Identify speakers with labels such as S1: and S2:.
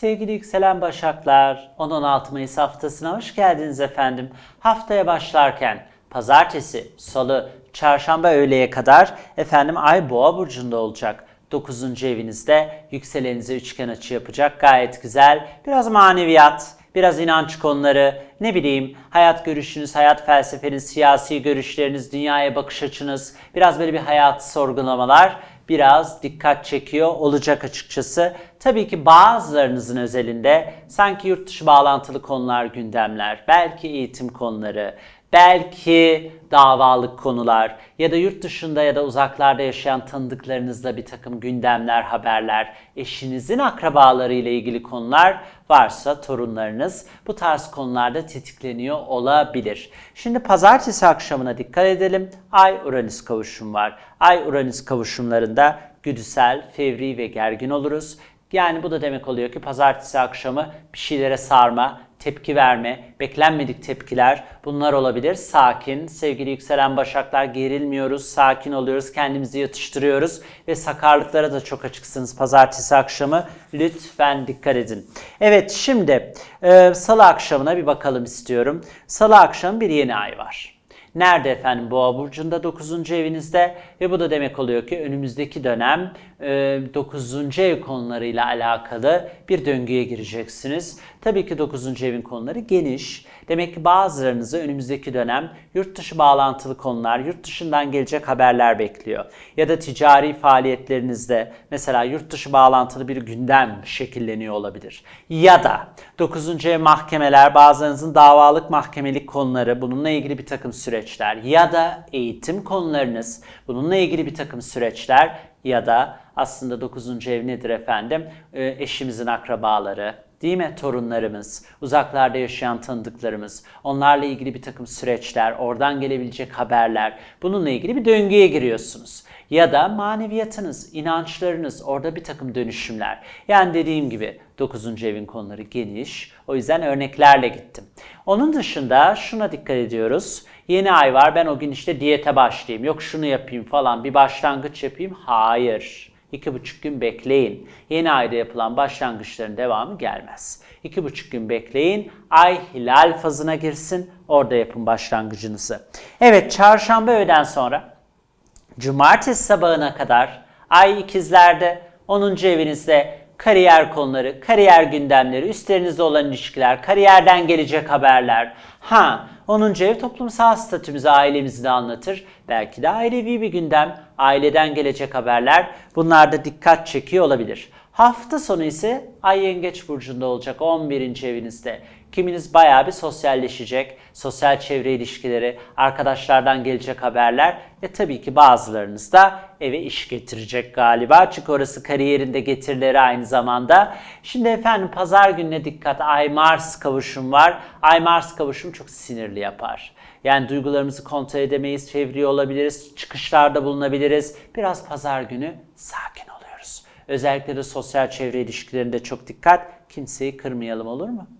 S1: Sevgili yükselen başaklar, 10-16 Mayıs haftasına hoş geldiniz efendim. Haftaya başlarken pazartesi, salı, çarşamba öğleye kadar efendim Ay Boğa burcunda olacak. 9. evinizde yükselenize üçgen açı yapacak. Gayet güzel. Biraz maneviyat, biraz inanç konuları, ne bileyim hayat görüşünüz, hayat felsefeniz, siyasi görüşleriniz, dünyaya bakış açınız, biraz böyle bir hayat sorgulamalar biraz dikkat çekiyor olacak açıkçası. Tabii ki bazılarınızın özelinde sanki yurt dışı bağlantılı konular, gündemler, belki eğitim konuları, belki davalık konular ya da yurt dışında ya da uzaklarda yaşayan tanıdıklarınızla bir takım gündemler, haberler, eşinizin akrabaları ile ilgili konular varsa torunlarınız bu tarz konularda tetikleniyor olabilir. Şimdi pazartesi akşamına dikkat edelim. Ay-Uranüs kavuşum var. Ay-Uranüs kavuşumlarında güdüsel, fevri ve gergin oluruz. Yani bu da demek oluyor ki pazartesi akşamı bir şeylere sarma, tepki verme, beklenmedik tepkiler bunlar olabilir. Sakin, sevgili yükselen başaklar gerilmiyoruz, sakin oluyoruz, kendimizi yatıştırıyoruz ve sakarlıklara da çok açıksınız pazartesi akşamı. Lütfen dikkat edin. Evet şimdi e, salı akşamına bir bakalım istiyorum. Salı akşamı bir yeni ay var. Nerede efendim Boğa burcunda 9. evinizde ve bu da demek oluyor ki önümüzdeki dönem 9. ev konularıyla alakalı bir döngüye gireceksiniz. Tabii ki 9. evin konuları geniş. Demek ki bazılarınızı önümüzdeki dönem yurt dışı bağlantılı konular, yurt dışından gelecek haberler bekliyor. Ya da ticari faaliyetlerinizde mesela yurt dışı bağlantılı bir gündem şekilleniyor olabilir. Ya da 9. ev mahkemeler, bazılarınızın davalık mahkemelik konuları, bununla ilgili bir takım süreçler ya da eğitim konularınız, bununla ilgili bir takım süreçler ya da aslında 9. ev nedir efendim? Ee, eşimizin akrabaları, değil mi? Torunlarımız, uzaklarda yaşayan tanıdıklarımız, onlarla ilgili bir takım süreçler, oradan gelebilecek haberler, bununla ilgili bir döngüye giriyorsunuz. Ya da maneviyatınız, inançlarınız, orada bir takım dönüşümler. Yani dediğim gibi 9. evin konuları geniş. O yüzden örneklerle gittim. Onun dışında şuna dikkat ediyoruz. Yeni ay var ben o gün işte diyete başlayayım. Yok şunu yapayım falan bir başlangıç yapayım. Hayır. İki buçuk gün bekleyin. Yeni ayda yapılan başlangıçların devamı gelmez. İki buçuk gün bekleyin. Ay hilal fazına girsin. Orada yapın başlangıcınızı. Evet çarşamba öğleden sonra cumartesi sabahına kadar ay ikizlerde 10. evinizde kariyer konuları, kariyer gündemleri, üstlerinizde olan ilişkiler, kariyerden gelecek haberler. Ha, 10. ev toplumsal statümüzü, ailemizi de anlatır. Belki de ailevi bir gündem, aileden gelecek haberler. Bunlar da dikkat çekiyor olabilir. Hafta sonu ise Ay Yengeç Burcu'nda olacak 11. evinizde. Kiminiz bayağı bir sosyalleşecek, sosyal çevre ilişkileri, arkadaşlardan gelecek haberler ve tabii ki bazılarınız da eve iş getirecek galiba. Çünkü orası kariyerinde getirileri aynı zamanda. Şimdi efendim pazar gününe dikkat. Ay-Mars kavuşum var. Ay-Mars kavuşum çok sinirli yapar. Yani duygularımızı kontrol edemeyiz, fevri olabiliriz, çıkışlarda bulunabiliriz. Biraz pazar günü sakin oluyoruz. Özellikle de sosyal çevre ilişkilerinde çok dikkat. Kimseyi kırmayalım olur mu?